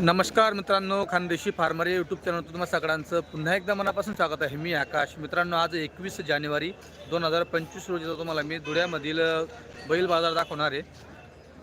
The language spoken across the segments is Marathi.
नमस्कार मित्रांनो खानदेशी फार्मर या यूट्यूब चॅनल तुम्हाला सगळ्यांचं पुन्हा एकदा मनापासून स्वागत आहे. मी आकाश. मित्रांनो आज एकवीस जानेवारी दोन हजार पंचवीस रोजीचा तुम्हाला मी धुळ्यामधील बैल बाजार दाखवणार आहे.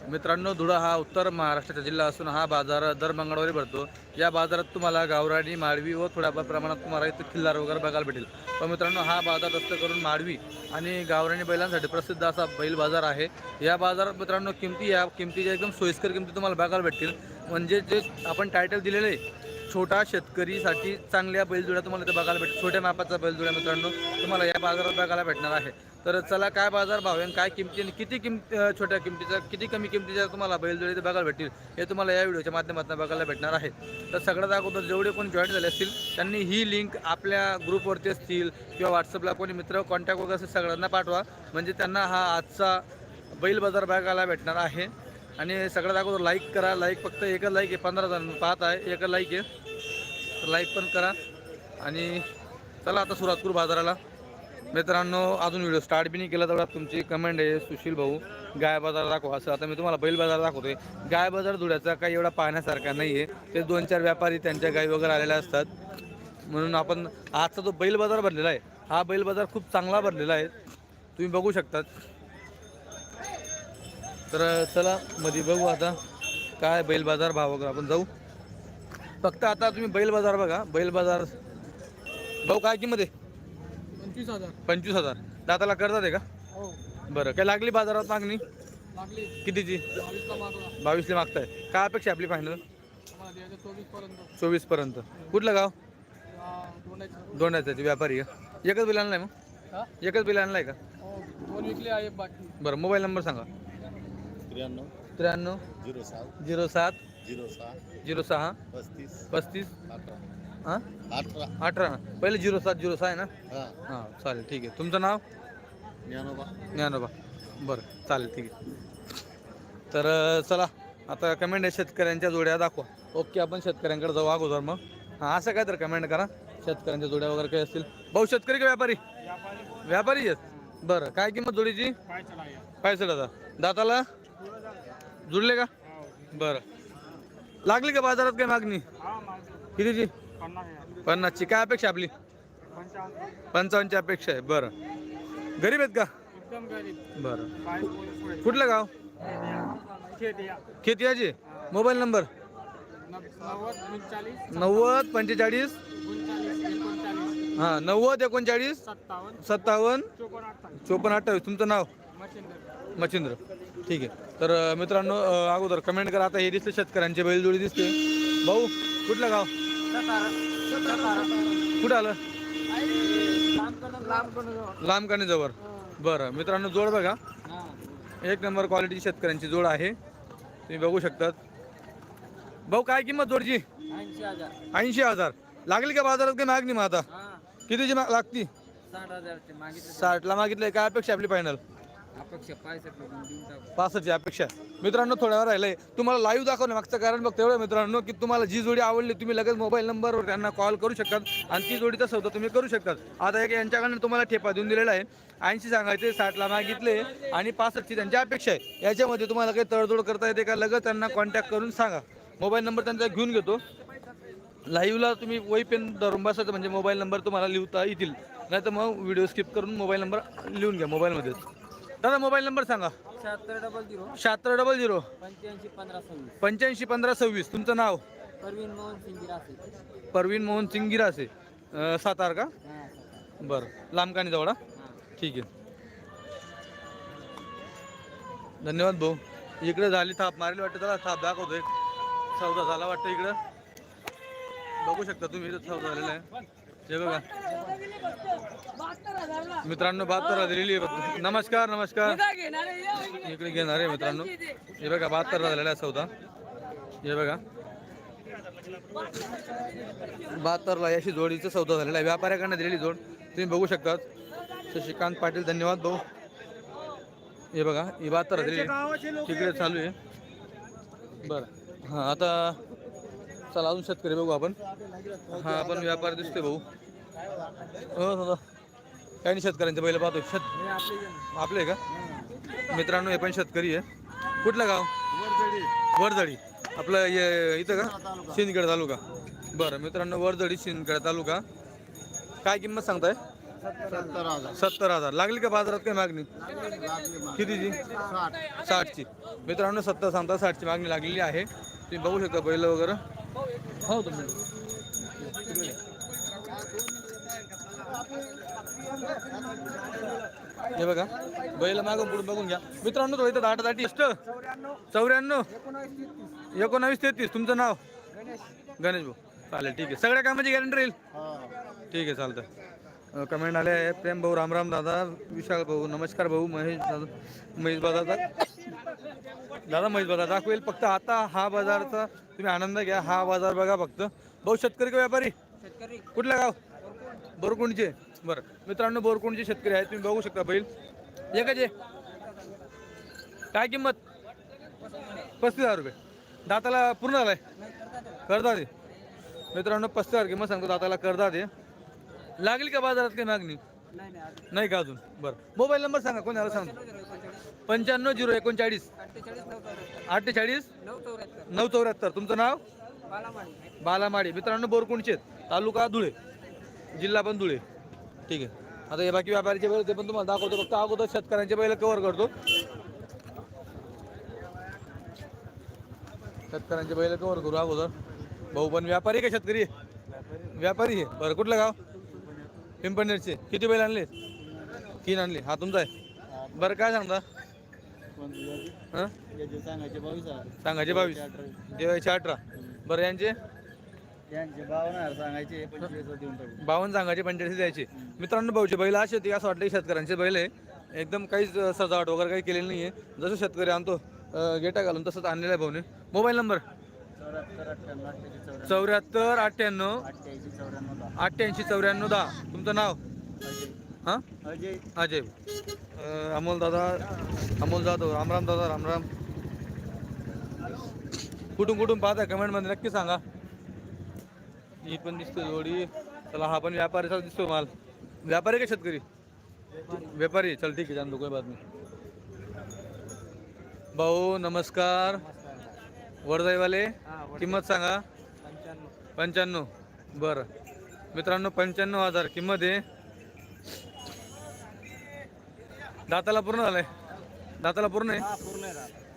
मित्रांनो धुळा हा उत्तर महाराष्ट्राचा जिल्हा असून हा बाजार दर मंगळवारी भरतो. या बाजारात तुम्हाला गावराणी माळवी व थोड्याफार प्रमाणात तुम्हाला इथं खिल्लार वगैरे बघायला भेटेल. पण मित्रांनो हा बाजार जास्त करून माळवी आणि गावराणी बैलांसाठी प्रसिद्ध असा बैल बाजार आहे. या बाजारात मित्रांनो किमती या किमतीच्या एकदम सोयीस्कर किमती तुम्हाला बघायला भेटतील. म्हणजे जे आपण टायटल दिलेलं आहे छोटा शेतकरीसाठी चांगल्या बैलजोड्या तुम्हाला इथे बघायला भेटेल छोट्या मापाचा बैलजोड्या मित्रांनो तुम्हाला या बाजारात बघायला भेटणार आहे. तर चला काय बाजार भाव आहे आणि काय किमती किती किंमत छोट्या किमतीचा किती कमी किमतीच्या तुम्हाला बैलजोडी इथे बघायला भेटतील हे तुम्हाला या व्हिडिओच्या माध्यमातून बघायला भेटणार आहे. तर सगळ्यात अगोदर जेवढे कोण जॉईन झाले असतील त्यांनी ही लिंक आपल्या ग्रुपवरती असतील किंवा व्हॉट्सअपला कोणी मित्र कॉन्टॅक्ट वगैरे असेल सगळ्यांना पाठवा. म्हणजे त्यांना हा आजचा बैल बाजार बघायला भेटणार आहे. आणि सगळ्यात अगोदर लाईक करा. लाईक फक्त एकच लाईक आहे. पंधरा जण पाहत आहे. एकच लाईक आहे. तर लाईक पण करा. आणि चला आता सुरुवात करू बाजाराला. मित्रांनो अजून व्हिडिओ स्टार्ट बी नाही केला तेवढा. तुमची कमेंट आहे सुशील भाऊ. गाय बाजार दाखवा. असं आता मी तुम्हाला बैल बाजार दाखवतोय. गाय बाजार धुळ्याचा काही एवढा पाहण्यासारखा नाही आहे ते दोन चार व्यापारी त्यांच्या गाई वगैरे आलेल्या असतात. म्हणून आपण आजचा जो बैल बाजार भरलेला आहे हा बैल बाजार खूप चांगला भरलेला आहे. तुम्ही बघू शकतात. तर चला मध्ये बघू आता काय बैल बाजार भाव वगैरे आपण जाऊ. फक्त आता तुम्ही बैल बाजार बघा. बैल बाजार भाऊ काय किंमत आहे? पंचवीस हजार. पंचवीस हजार. दाताला करतात आहे का? हो. बरं. काय लागली बाजारात मागणी? लागली. कितीची? मागला. बावीसला मागताय. काय अपेक्षा आहे आपली फायनल आम्हाला द्यायचं चोवीसपर्यंत चोवीसपर्यंत. कुठलं गाव? दोन दोंडाचं व्यापारी आहे एकच बिल आणलाय मग? हा. एकच बिल आणलाय का? हो. दोन विकले आहे बाकी. बरं मोबाईल नंबर सांगा. त्र्याण्णव. त्र्याण्णव. झिरो सात. झिरो सात. झिरो सहा. झिरो सहा. पस्तीस. पस्तीस. अठरा. हां? अठरा. अठरा. ना पहिले झिरो सात झिरो सहा आहे ना? हा. हां चालेल ठीक आहे. तुमचं नाव? ज्ञानोबा. ज्ञानोबा. बरं चालेल ठीक आहे. तर अं, चला आता कमेंट आहे शेतकऱ्यांच्या जोड्या दाखवा. ओके आपण शेतकऱ्यांकडे जाऊ अगोदर मग. हां असं काय तर कमेंट करा. शेतकऱ्यांच्या जोड्या वगैरे काही असतील. भाऊ शेतकरी का व्यापारी? व्यापारी आहेत. बरं काय किंमत जोडीची? पायसठ हजार दाताला? जुडले का? बरं. लागली का बाजारात काय मागणी? कितीची? पन्नासची. काय अपेक्षा आपली? पंचावन्नची अपेक्षा आहे. बरं. गरीब आहेत का? बरं. कुठलं गाव? द्या खेतियाची. Mobile number? नव्वद पंचेचाळीस. हां नव्वद एकोणचाळीस. सत्तावन्न. सत्तावन्न चोपन्न अठ्ठावीस. चोपन्न अठ्ठावीस तुमचं नाव? मच्छिंद्र मच्छिंद्र. ठीक आहे. तर अं, मित्रांनो अं, अगोदर कमेंट करा. आता हे दिसते शेतकऱ्यांचे बैलजोडी दिसते. भाऊ कुठलं गाव? कुठं आलं? लांब जवळ. बरं. मित्रांनो जोड बघा. एक नंबर क्वालिटी शेतकऱ्यांची जोड आहे. तुम्ही बघू शकतात. भाऊ काय किंमत जोडची? ऐंशी हजार. ऐंशी हजार लागली का बाजारात काही मागणी मग आता? हा. कितीची मा- लागती? साठ मागितले. साठला मागितलंय. काय अपेक्षा आपली फायनल पासष्टची अपेक्षा. आहे. मित्रांनो थोड्या वेळ राहिलंय तुम्हाला लाईव्ह दाखवलं मागचं कारण बघ तेवढं मित्रांनो की तुम्हाला जी जोडी आवडली तुम्ही लगेच मोबाईल नंबरवर त्यांना कॉल करू शकतात आणि ती जोडीचा सौदा तुम्ही करू शकतात. आता एक यांच्याकडनं तुम्हाला ठेपा देऊन दिलेला आहे. ऐंशी सांगायचे साठला मागितले आणि पासष्टची त्यांची अपेक्षा आहे. याच्यामध्ये तुम्हाला काही तडजोड करता येते का लगेच त्यांना कॉन्टॅक्ट करून सांगा. मोबाईल नंबर त्यांचा घेऊन घेतो. लाईव्हला तुम्ही वही पेन धरून बसायचं म्हणजे मोबाईल नंबर तुम्हाला लिहिता येतील. नाही तर मग व्हिडिओ स्किप करून मोबाईल नंबर लिहून घ्या मोबाईलमध्येच दादा मोबाईल नंबर सांगा. शहात्तर डबल झिरो. शहात्तर डबल झिरो. पंच्याऐंशी पंधरा सव्वीस. पंच्याऐंशी पंधरा सव्वीस. तुमचं नाव? परवीन मोहन सिंगी परवीन मोहन सिंग गिरासे अं, सातार का? बरं. लांबकानी जवळ हा? ठीक आहे. धन्यवाद भाऊ. इकडे झाली थाप. मारली वाटतं त्याला. थाप दाखवतोय. सौदा झाला वाटतं इकडं. बघू शकता तुम्ही इथं सौदा झालेला आहे. हे बघा. मित्रांनो बहात्तर दिलेली आहे नमस्कार नमस्कार. इकडे घेणार आहे मित्रांनो. हे बघा बहात्तर झालेला आहे सौदा हे बघा. बहात्तरला याशी जोडीचं सौदा झालेला आहे. व्यापाऱ्याकडनं दिलेली जोड. तुम्ही बघू शकतात. शशिकांत पाटील धन्यवाद भाऊ. हे बघा ही बहात्तर दिलेली तिकडे चालू आहे. बरं. हां आता चला अजून शेतकरी बघू आपण. हां आपण व्यापार दिसतोय भाऊ. हो दादा काही नाही शेतकऱ्यांचे बैल पाहतो शेत आपले का? मित्रांनो हे पण शेतकरी आहे. कुठलं गाव? वरजडी. आपलं हे इथं का. शिंदखेड तालुका. बरं मित्रांनो वरदडी शिंदखेड तालुका. काय किंमत सांगताय? सत्तर हजार. सत्तर हजार. लागली का बाजारात काय मागणी. कितीची? साठ साठची. मित्रांनो सत्तर सांगता साठची मागणी लागलेली आहे. तुम्ही बघू शकता बैल वगैरे. हो तुम्ही. हे बघा बैल मागून पुढे बघून घ्या. मित्रांनो तो इथं दाट दाटी चौऱ्याण्णव. एकोणावीस तेहतीस. तुमचं नाव? गणेश भाऊ. चालेल ठीक आहे. सगळ्या कामाची गॅरंटी राहील? हा. ठीक आहे चालतं कमेंट आले आहे प्रेम भाऊ रामराम दादा विशाल भाऊ नमस्कार भाऊ महेश दादा महेश दादा. दादा महेश दादा दाखवेल फक्त आता हा बाजारचा. तुम्ही आनंद घ्या. हा बाजार बघा फक्त. भाऊ शेतकरी का व्यापारी? शेतकरी. कुठलं गाव? बोरकुंडचे. बरं. मित्रांनो बोरकुंडचे शेतकरी आहेत. तुम्ही बघू शकता बैल. एकाचे काय किंमत? पस्तीस हजार रुपये. दाताला पूर्ण झालाय. करदा दे मित्रांनो पस्तीस हजार किंमत सांगतो दाताला. करदा दे लागेल का बाजारात काही मागणी? नाही का अजून? बरं. मोबाईल नंबर सांगा. कोणाला सांगतो पंच्याण्णव झिरो एकोणचाळीस. अठ्ठेचाळीस? नऊ चौऱ्याहत्तर. नऊ चौऱ्याहत्तर तुमचं नाव? बालामाडी. बालामाडी. मित्रांनो बोरकुंडचे तालुका धुळे. जिल्हा पण धुळे. ठीक आहे. आता हे बाकी व्यापारीचे बैल ते पण तुम्हाला दाखवतो. फक्त अगोदर शेतकऱ्यांचे बैल कव्हर करतो. शेतकऱ्यांचे बैल कव्हर करू अगोदर. भाऊ पण व्यापारी का शेतकरी? व्यापारी आहे. बरं कुठलं गाव? पिंपणनेरचे. किती बैल आणले? तीन आणले. हा तुमचा आहे. बरं काय सांगता? हां? सांगायचे बावीस देवायचे अठरा. बरं यांचे? यांचे बावन्न हजार सांगायचे पंचवीस हजार देऊन टाकू. बावन्न सांगायचे पंचेचाळीस द्यायचे. मित्रांनो भाऊचे बैल असे होते असं वाटलं शेतकऱ्यांचे बैल आहे. एकदम काहीच सजावट वगैरे काही केलेली नाही आहे जसं शेतकरी आणतो गेटा घालून तसंच आणलेलं आहे भाऊने. Mobile number? चौऱ्याहत्तर अठ्ठ्याण्णव अठ्ठ्याऐंशी चौऱ्याण्णव. दहा. तुमचं नाव? हां? अजय. अजय. अमोल दादा अमोल जाधव रामराम दादा रामराम. कुठून कुठून पाहता कमेंटमध्ये नक्की सांगा. ही पण दिसते जोडी. चला हा पण व्यापारीचा दिसतो माल. व्यापारी का शेतकरी? व्यापारी. चल ठीक आहे जाणतो कोई बात नाही भाऊ नमस्कार. वरदाईवाले किंमत सांगा. पंच्याण्णव. बरं. मित्रांनो पंच्याण्णव हजार किंमत आहे. दाताला पूर्ण झालंय. दाताला पूर्ण आहे?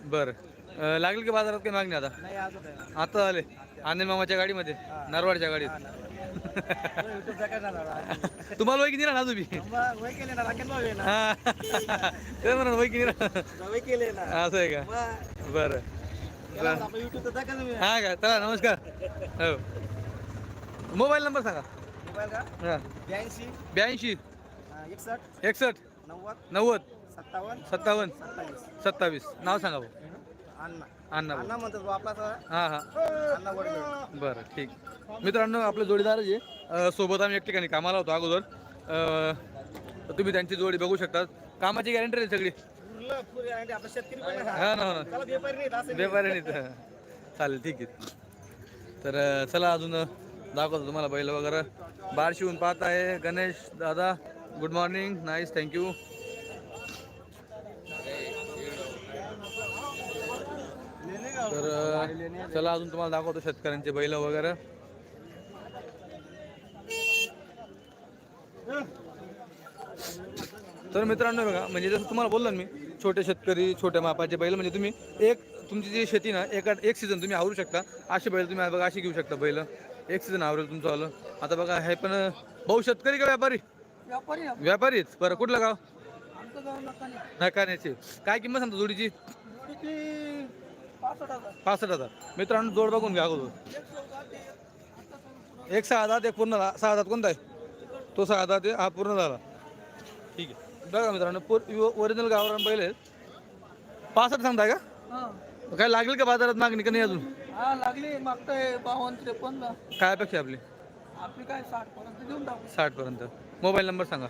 बरं. लागेल की बाजारात काही मागणी आता? नाही अजून आहे आता झाले आनंद मामाच्या गाडीमध्ये नरवाडच्या गाडीत. युट्यूबचा काय झाला तुम्हाला वय किती ना तुम्ही? वय केले ना राखेल भाऊ आहे ना. हा. ते वय केले ना. असं आहे का? मग बरं. तुम्ही हा का? चला नमस्कार. हो. मोबाईल नंबर सांगा. मोबाईल का? हा. ब्याऐंशी. ब्याऐंशी. एकसष्ट. एकसष्ट. नव्वद. नव्वद. सत्तावन्न. सत्तावन्न. सत्तावीस. सत्तावीस. नाव सांगा भाऊ. अण्णा. अण्णा म्हणतात हा हा. अण्णा वडील बरं ठीक. मित्रांनो आपले जोडीदार जे अं, सोबत आम्ही एक ठिकाणी कामाला होतो अगोदर. अं, तुम्ही त्यांची जोडी बघू शकता कामाची गॅरंटी राहील सगळी. पुरे आणि आपला शेतकरी पण आहे. हा ना हो. ना त्याला व्यापारी नाही असं व्यापारी नाही तर चालेल ठीक आहे. तर अं, चला अजून अं, दाखवतो तुम्हाला बैल वगैरे. बार शिवून पाहत आहे गणेश दादा गुड मॉर्निंग नाईस थँक्यू तर चला अजून तुम्हाला दाखवतो शेतकऱ्यांचे बैल वगैरे. तर मित्रांनो बघा म्हणजे जसं तुम्हाला बोललो ना मी छोटे शेतकरी छोट्या मापाचे बैल म्हणजे तुम्ही एक तुमची जी शेती ना एका एक सीझन तुम्ही आवरू शकता. असे बैल तुम्ही बघा अशी घेऊ शकता बैल. एक सीझन आवरेल तुमचं आलं. आता बघा हे पण भाऊ शेतकरी का व्यापारी? व्यापारी. व्यापारीच. बरं कुठलं गाव. नकाण्याचे काय किंमत सांगतो जोडीची पासष्ट हजार. मित्रांनो जोड बघून घ्या अगोदर. एक सहा हजार एक पूर्ण झाला. सहा हजार कोणता आहे? तो सहा हजार हा पूर्ण झाला. ठीक आहे. बघा मित्रांनो ओरिजिनल गावरान पहिले पासष्ट सांगताय का? हा. काय लागेल का बाजारात मागणी का नाही अजून? हा लागली. मागताय बावन्न त्रेपन्न. काय अपेक्षा आपली? आपली काय साठ पर्यंत देऊन टाकू. साठ पर्यंत मोबाईल नंबर सांगा.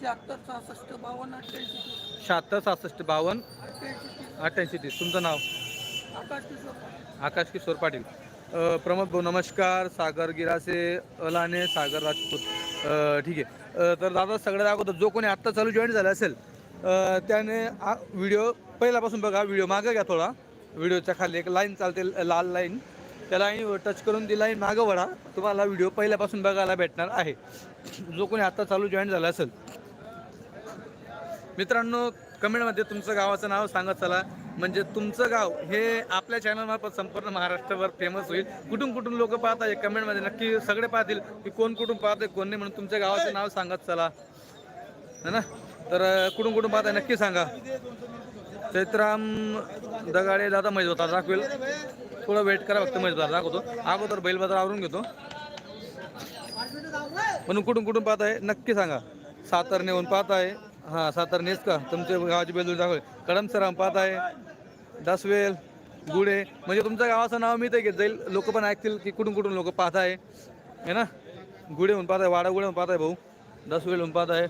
शहात्तर सहासष्ट बावन्न अठ्ठ्याऐंशी शहात्तर सहासष्ट बावन्न. अठ्ठ्याऐंशी तीस. तुमचं नाव? आकाश किशोर पाटील. प्रमोद भाऊ नमस्कार. सागर गिरासे अलाने सागर राजपूत. ठीक आहे. तर दादा सगळ्यात अगोदर जो कोणी आत्ता चालू जॉईन झाला असेल त्याने व्हिडिओ पहिल्यापासून बघा व्हिडिओ मागं घ्या थोडा. व्हिडिओच्या खाली एक लाईन चालते लाल लाईन त्या लाईनवर टच करून ती लाईन मागं वडा तुम्हाला व्हिडिओ पहिल्यापासून बघायला भेटणार आहे. जो कोणी आत्ता चालू जॉईन झाला असेल. मित्रांनो कमेंटमध्ये तुमचं गावाचं नाव सांगत चला. म्हणजे तुमचं गाव हे आपल्या चॅनलमार्फत संपूर्ण महाराष्ट्रभर फेमस होईल. कुठून कुठून लोक पाहत आहे कमेंटमध्ये नक्की सगळे पाहतील की कोण कुठून पाहत आहे कोण नाही म्हणून तुमच्या गावाचं नाव सांगत चला. है ना? तर कुठून कुठून पाहत आहे नक्की सांगा. चैत्राम दगाडे दादा मैद दाखवेल. थोडं वेट करा फक्त मैद दाखवतो. अगोदर बैल बाजार आवरून घेतो. म्हणून कुठून कुठून पाहत आहे नक्की सांगा. सातारनेहून पाहत आहे हां सातारनेच का? तुमच्या गावाची बेलूर दाखवेल. कडमसराम पाहत आहे दसवेल गुडे म्हणजे तुमच्या गावाचं नाव मी ते घेत जाईल. लोक पण ऐकतील की कुठून कुठून लोक पाहत आहे. है ना? गुडे होऊन पाहत आहे वाडा गुडे होऊन पाहत आहे भाऊ. दसवेल होऊन पाहत आहे.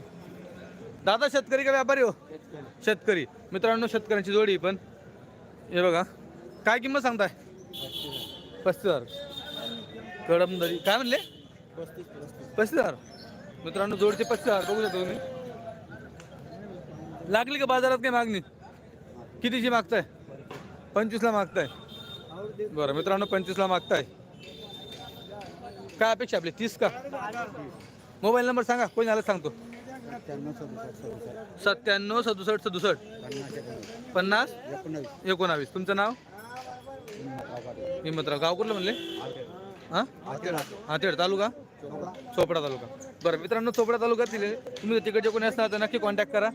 दादा शेतकरी का व्यापारी हो? शेतकरी. मित्रांनो शेतकऱ्यांची जोडी पण. हे बघा. काय किंमत सांगताय? पस्तीस हजार. कडमदरी काय म्हणले? पस्तीस हजार. मित्रांनो जोडचे पस्तीस हजार. बघू शकता तुम्ही. लागली का बाजारात काही मागणी? कितीची मागताय? पंचवीसला मागताय. बरं मित्रांनो पंचवीसला मागताय. काय अपेक्षा आपली? तीस का? मोबाईल नंबर सांगा कोणी आलं सांगतो. सत्त्याण्णव सदुसष्ट सदुसष्ट. पन्नास? एकोणावीस. तुमचं नाव? हिमतराव. गाव कुठलं म्हणले? हां? हातेड तालुका? चोपडा तालुका. बरं मित्रांनो चोपडा तालुक्यात आहे. तुम्ही तिकडचे कोणी असणार तर नक्की कॉन्टॅक्ट करा.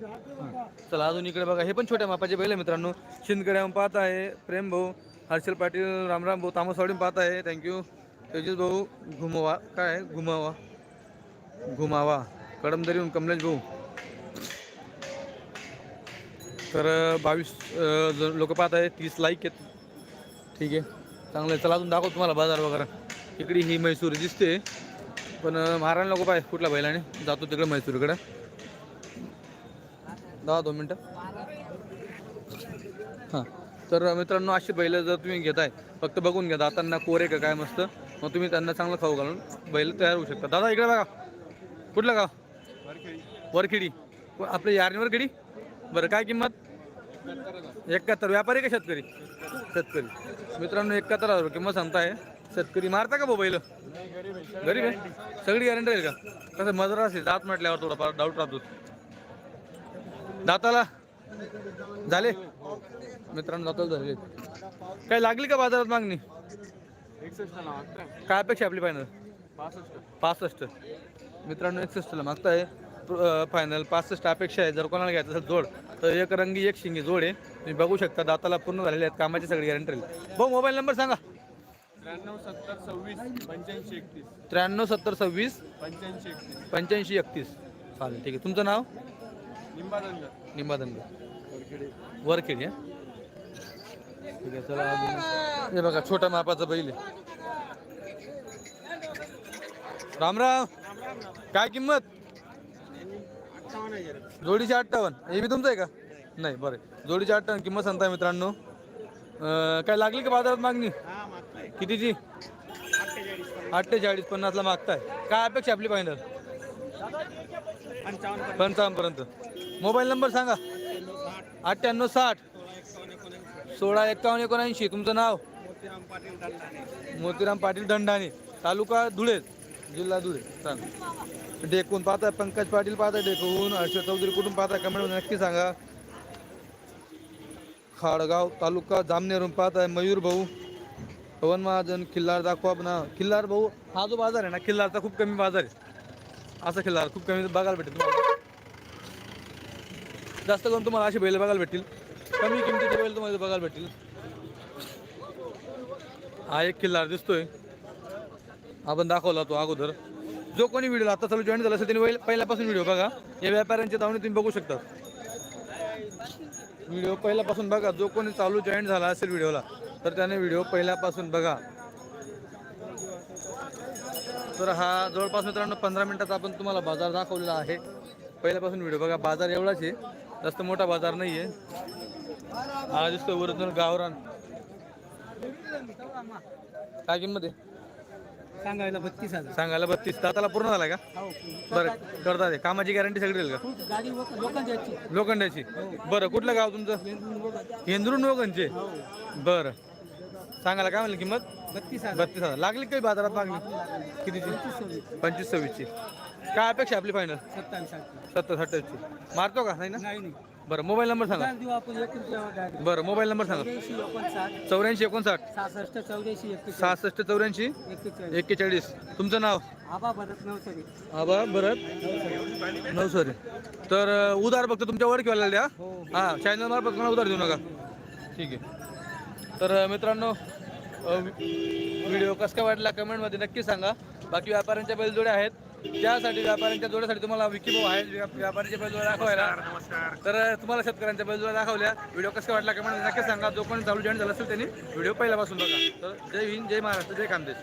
चला अजून इकडे बघा. हे पण छोट्या मापाचे बैल आहे मित्रांनो. शिंदकडे पाहत आहे प्रेम भाऊ हर्षल पाटील रामराम भाऊ तामसवाडी पाहत आहे. थँक्यू तेजस भाऊ घुमवा. काय आहे? घुमावा. घुमावा. कडमदरीहून कमलेश भाऊ. तर बावीस लोक पाहत आहे. तीस लाईक आहेत. ठीक आहे. चांगलं आहे. चला अजून दाखव तुम्हाला बाजार वगैरे. इकडे ही म्हैसूर दिसते. पण महाराण लोक पाहिजे कुठल्या बैलाने. जातो तिकडे म्हैसूरकडे दहा दोन मिनटं. हां. तर मित्रांनो अशी बैल जर तुम्ही घेताय फक्त बघून घ्या. दातांना कोरे का काय मस्त. मग तुम्ही त्यांना चांगलं खाऊ घालून बैल तयार होऊ शकता. दादा इकडे बघा. कुठलं गाव? वरखेडी. को- आपलं यार्नी वरखेडी? बरं काय किंमत? एकाहत्तर. व्यापारी का शेतकरी? शेतकरी. मित्रांनो एकाहत्तर हजार किंमत सांगताय. शेतकरी मारता का भाऊ बैल? गरीब आहे. सगळी गॅरंटी राहील का? कसं मजरा असेल दात म्हटल्यावर थोडाफार डाऊट राहतो दाताला? झाले? मित्रांनो दाताला झाले. काय लागली का बाजारात मागणी? काय अपेक्षा आपली फायनल पासष्ट. मित्रांनो एकसष्टला मागताय. फायनल पासष्ट अपेक्षा आहे. जर कोणाला घ्यायचं असेल जोड तर एक रंगी एक शिंगी जोड आहे. तुम्ही बघू शकता दाताला पूर्ण झालेले आहेत. कामाची सगळी गॅरंटी राहील. भाऊ मोबाईल नंबर सांगा. त्र्याण्णव सत्तर सव्वीस पंच्याऐंशी एकतीस त्र्याण्णव सत्तर सव्वीस पंच्याऐंशी एकतीस पंच्याऐंशी एकतीस. चालेल ठीक आहे. तुमचं नाव? निंबादंड. वरखेडी. हा ठीक आहे चला अजून. हे बघा छोट्या मापाचं बैल आहे. रामराम काय किंमत? जोडीचे अठ्ठावन्न. हे बी तुमचं आहे का? नाही बरं जोडीचे अठ्ठावन्न किंमत सांगताय मित्रांनो. काय लागली का बाजारात मागणी? कितीची? अठ्ठेचाळीस पन्नासला मागताय. काय अपेक्षा आपली फायनल पंचावन्न पर्यंत. मोबाईल नंबर सांगा. अठ्ठ्याण्णव साठ. सोळा एक्कावन्न एकोणऐंशी. तुमचं नाव? मोतीराम पाटील दंडाने. तालुका धुळे जिल्हा धुळे. सांग. डेकून पाहताय पंकज पाटील पाहताय डेकून हर्षद चौधरी कुठून पाहताय कमेंट नक्की सांगा. खाडगाव तालुका जामनेरून पाहताय मयूर भाऊ. पवन महाजन खिल्लार दाखवा ना खिल्लार भाऊ हा जो बाजार आहे ना खिल्लारचा खूप कमी बाजार आहे. असं खिल्लार खूप कमी बघायला भेटेल तुम्हाला जास्त करून तुम्हाला असे बैल बघायला भेटतील. कमी किमतीचे बैल तुम्हाला बघायला भेटतील. हा एक किल्लार दिसतोय. आपण दाखवला तो अगोदर. जो कोणी व्हिडिओ आता चालू जॉईन झाला असेल त्यांनी पहिल्यापासून व्हिडिओ बघा. या व्यापाऱ्यांच्या दावणी तुम्ही बघू शकता. व्हिडिओ पहिल्यापासून बघा. जो कोणी चालू जॉईन झाला असेल व्हिडिओला तर त्याने व्हिडिओ पहिल्यापासून बघा. तर हा जवळपास मित्रांनो पंधरा मिनिटाचा आपण तुम्हाला बाजार दाखवलेला आहे. पहिल्यापासून व्हिडिओ बघा. बाजार एवढाच आहे. जास्त मोठा बाजार नाही आहे हा दिसतोय ओरिजिनल गावरान. काय किंमत आहे? सांगायला बत्तीस हजार. सांगायला बत्तीस. दाताला पूर्ण झाला का? हो. बरं करता ते कामाची गॅरंटी सगळी देईल का? गाडी लोखंडाची बरं कुठलं गाव तुमचं? हेंद्रून वगनचे बरं. सांगायला काय म्हणलं किंमत? बत्तीस हजार. बत्तीस हजार. लागली काही बाजारात मागणी? कितीची? पंचवीस सव्वीसची. काय अपेक्षा आपली फायनल सत्तावीस सत्तर सत्तावीसची मारतो का? नाही ना? नाही नाही. बरं मोबाईल नंबर सांगा. देऊ आपण एक रुपयावर गाडी बरं मोबाईल नंबर सांगा. चौऱ्याऐंशी एकोणसाठ. चौऱ्याऐंशी एकोणसाठ. सहासष्ट चौऱ्याऐंशी एक्केचाळीस. सहासष्ट चौऱ्याऐंशी एक्केचाळीस. एक्केचाळीस. तुमचं नाव? आबा भरत नवसरी. आबा बरं नऊ सॉरी तर अ, उधार फक्त तुमच्या ओळखीवाला द्या हो? हां चॅनल मार्फत कोणा उधार देऊ नका. ठीक आहे. तर अ, मित्रांनो अ, व्हिडिओ कसं काय वाटला कमेंटमध्ये नक्की सांगा. बाकी व्यापाऱ्यांच्या बैलजोड्या आहेत. त्यासाठी व्यापाऱ्यांच्या जोड्यासाठी तुम्हाला विकी भाऊ आहेत व्या- व्यापाऱ्यांच्या बैलजोड्या दाखवायला. तर तुम्हाला शेतकऱ्यांच्या बैलजोड्या दाखवल्या. व्हिडिओ कसं वाटला कमेंटमध्ये नक्की सांगा. जो कोणी चालू जॉईन झाला असेल त्यांनी व्हिडिओ पहिल्यापासून बघा. तर जय हिंद जय महाराष्ट्र जय खानदेश